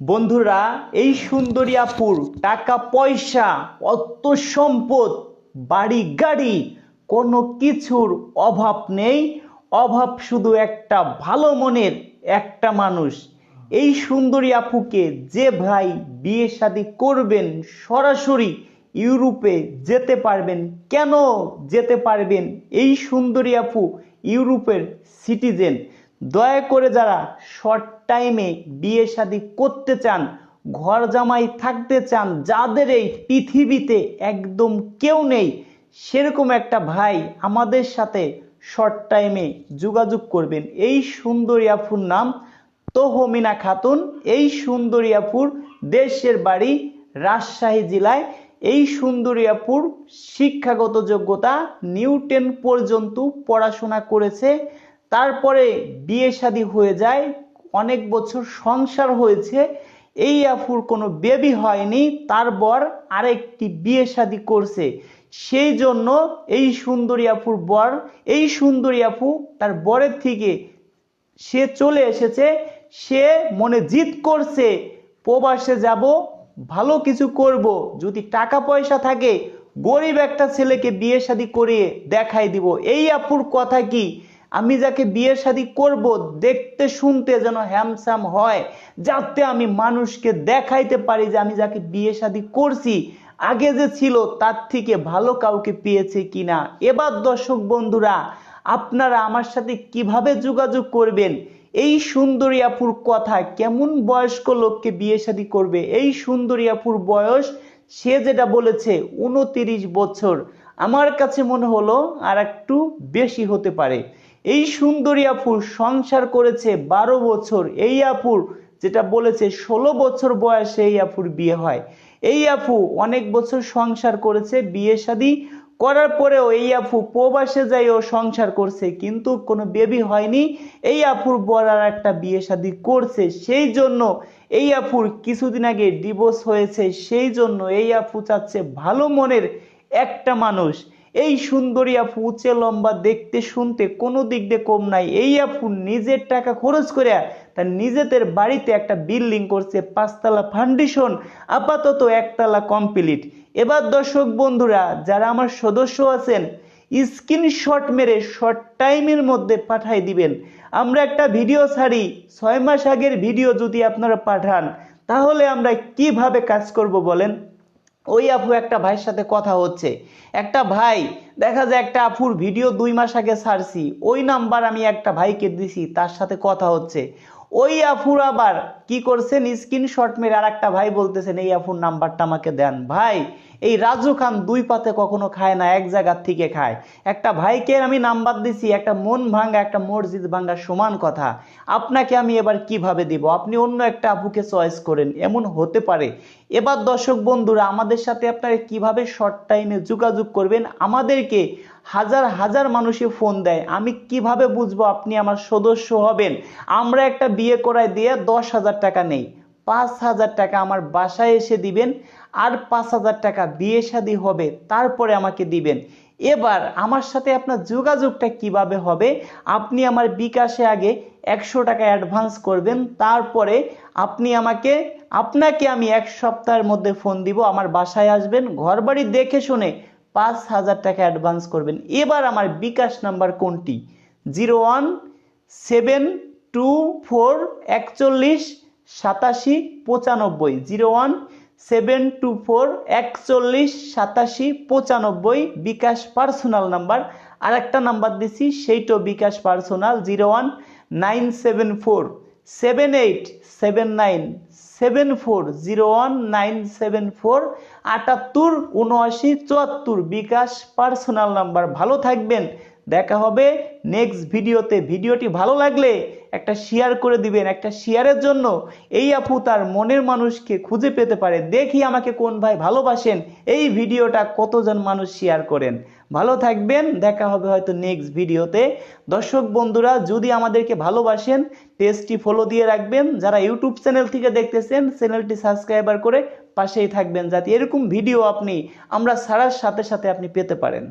বন্ধুরা, এই সুন্দরিয়াপুর টাকা, পয়সা অত সম্পদ, বাড়ি, গাড়ি, কোনো কিছুর অভাব নেই। অভাব শুধু একটা ভালো মনের একটা মানুষ। এই সুন্দরী আপুকে যে ভাই বিয়ে শাদী করবেন, সরাসরি ইউরোপে যেতে পারবেন, কেন যেতে পারবেন? এই সুন্দরী আপু ইউরোপের সিটিজেন। দয়া করে যারা শর্ট টাইমে বিয়ে শাদী করতে চান, ঘর জামাই থাকতে চান, যাদের এই পৃথিবীতে একদম কেউ নেই, সেরকম একটা ভাই আমাদের সাথে শর্ট টাইমে যোগাযোগ করবেন। এই সুন্দরী আফুর নাম তহমিনা খাতুন, এই সুন্দরী আপুর দেশের বাড়ি রাজশাহী জেলায়, এই সুন্দরী আপুর শিক্ষাগত যোগ্যতা নিউটেন পর্যন্ত পড়াশোনা করেছে। তারপরে বিয়ে শাদী হয়ে যায়, অনেক বছর সংসার হয়েছে, এই আফুর কোনো বেবি হয়নি তার বর আরেকটি বিয়ে শাদী করছে। সেই জন্য এই সুন্দরী আফুর বর, এই সুন্দরী আফু তার বরের থেকে সে চলে এসেছে, সে মনে জিত করছে, প্রবাসে যাব, ভালো কিছু করব, যদি টাকা পয়সা থাকে, গরিব একটা ছেলেকে বিয়ে শাদী করিয়ে দেখাই দিব। এই আপুর কথা কি? আমি যাকে বিয়ে শাদী করব, দেখতে শুনতে যেন হ্যামস্যাম হয়, যাতে আমি মানুষকে দেখাইতে পারি যে আমি যাকে বিয়ে শাদী করছি। আগে যে ছিল, তার থেকে ভালো কাউকে পেয়েছে কিনা? এবার দর্শক বন্ধুরা, আপনারা আমার সাথে কীভাবে যোগাযোগ করবেন? এই সুন্দরী আপুর কথা, কেমন বয়স্ক লোককে বিয়ে শাদী করবে? এই সুন্দরী আপুর বয়স, সে যেটা বলেছে, উনতিরিশ বছর। আমার কাছে মনে হলো আর একটু বেশি হতে পারে। এই সুন্দরী আপুর সংসার করেছে বারো বছর। এই আপুর যেটা বলেছে, ষোলো বছর বয়সে এই আপুর বিয়ে হয়। এই আপু অনেক বছর সংসার করেছে, বিয়ে শাদী করার পরেও এই আপু প্রবাসে যাই ও সংসার করছে, কিন্তু কোনো বেবি হয়নি। এই আপুর বর আর একটা বিয়ে শাদী করছে, সেই জন্য এই আপুর কিছুদিন আগে ডিভোর্স হয়েছে, সেই জন্য এই আপু চাচ্ছে ভালো মনের একটা মানুষ। এই সুন্দরী আপু উঁচে লম্বা, দেখতে, শুনতে কোনো দিক দিয়ে কম নাই। এই আপু নিজের টাকা খরচ করে তার নিজেদের বাড়িতে একটা বিল্ডিং করছে, পাঁচতলা ফাউন্ডেশন আপাতত একতলা কমপ্লিট এবার দর্শক বন্ধুরা, যারা আমার সদস্য আছেন স্ক্রিনশট মেরে শর্ট টাইমের মধ্যে পাঠাই দিবেন। আমরা একটা ভিডিও ছাড়ি, ছয় মাস আগের ভিডিও যদি আপনারা পাঠান, তাহলে আমরা কীভাবে কাজ করব বলেন? ওই আপু একটা ভাইয়ের সাথে কথা হচ্ছে। একটা ভাই, দেখা যায় একটা আপুর ভিডিও দুই মাস আগে ছাড়ছি, ওই নাম্বার আমি একটা ভাইকে দিছি, তার সাথে কথা হচ্ছে। ওই আফুর আবার কি করছেন স্ক্রিনশট মেরে আর একটা ভাই বলতেছেন, এই আফুর নাম্বারটা আমাকে দেন। ভাই, এই রাজু খান দুই পাতে কখনো খায় না, এক জায়গার থেকে খায়। একটা ভাইকে আমি নাম্বার দিছি, একটা মন ভাঙ্গা, একটা মসজিদ ভাঙ্গা সমান কথা। আপনাকে আমি এবার কীভাবে দিব? আপনি অন্য একটা আপুকে চয়েস করেন, এমন হতে পারে। এবার দর্শক বন্ধুরা, আমাদের সাথে আপনারা কীভাবে শর্ট টাইমে যোগাযোগ করবেন? আমাদেরকে হাজার হাজার মানুষে ফোন দেয়। আমি কীভাবে বুঝব আপনি আমার সদস্য হবেন? আমরা একটা বিয়ে করায় দিয়ে দশ হাজার টাকা নেই। পাঁচ হাজার টাকা আমার বাসায় এসে দিবেন আর পাঁচ হাজার টাকা বিয়ে শাদী হবে, তারপরে আমাকে দিবেন। এবার আমার সাথে আপনার যোগাযোগটা কীভাবে হবে? আপনি আমার বিকাশে আগে একশো টাকা অ্যাডভান্স করবেন, তারপরে আপনি আমাকে আপনাকে আমি এক সপ্তাহের মধ্যে ফোন দিব, আমার বাসায় আসবেন, ঘরবাড়ি দেখে শুনে পাঁচ হাজার টাকা অ্যাডভান্স করবেন। এবার আমার বিকাশ নাম্বার কোনটি? Zero one seven two four একচল্লিশ সাতাশি পঁচানব্বই। Zero one seven two four একচল্লিশ সাতাশি পঁচানব্বই, বিকাশ পার্সোনাল নাম্বার আর একটা নাম্বার দিছি সেইটাও bKash personal zero one nine seven four. Seven eight seven nine seven four zero one nine seven four আটাত্তর, উনআশি, চুয়াত্তর, বিকাশ পার্সোনাল নাম্বার ভালো থাকবেন। দেখা হবে নেক্সট ভিডিওতে। ভিডিওটি ভালো লাগলে একটা শেয়ার করে দিবেন, একটা শেয়ারের জন্য। এই আপু তার মনের মানুষকে খুঁজে পেতে পারে। দেখি আমাকে কোন ভাই ভালোবাসেন। এই ভিডিওটা কতজন মানুষ শেয়ার করেন। ভালো থাকবেন, দেখা হবে হয়তো নেক্সট ভিডিওতে। দর্শক বন্ধুরা, যদি আমাদেরকে ভালোবাসেন পেজটি ফলো দিয়ে রাখবেন। যারা ইউটিউব চ্যানেল থেকে দেখতেছেন চ্যানেলটি সাবস্ক্রাইবার করে পাশেই থাকবেন, যাতে এরকম ভিডিও আপনি, আমরা ছাড়ার সাথে সাথে আপনি পেতে পারেন।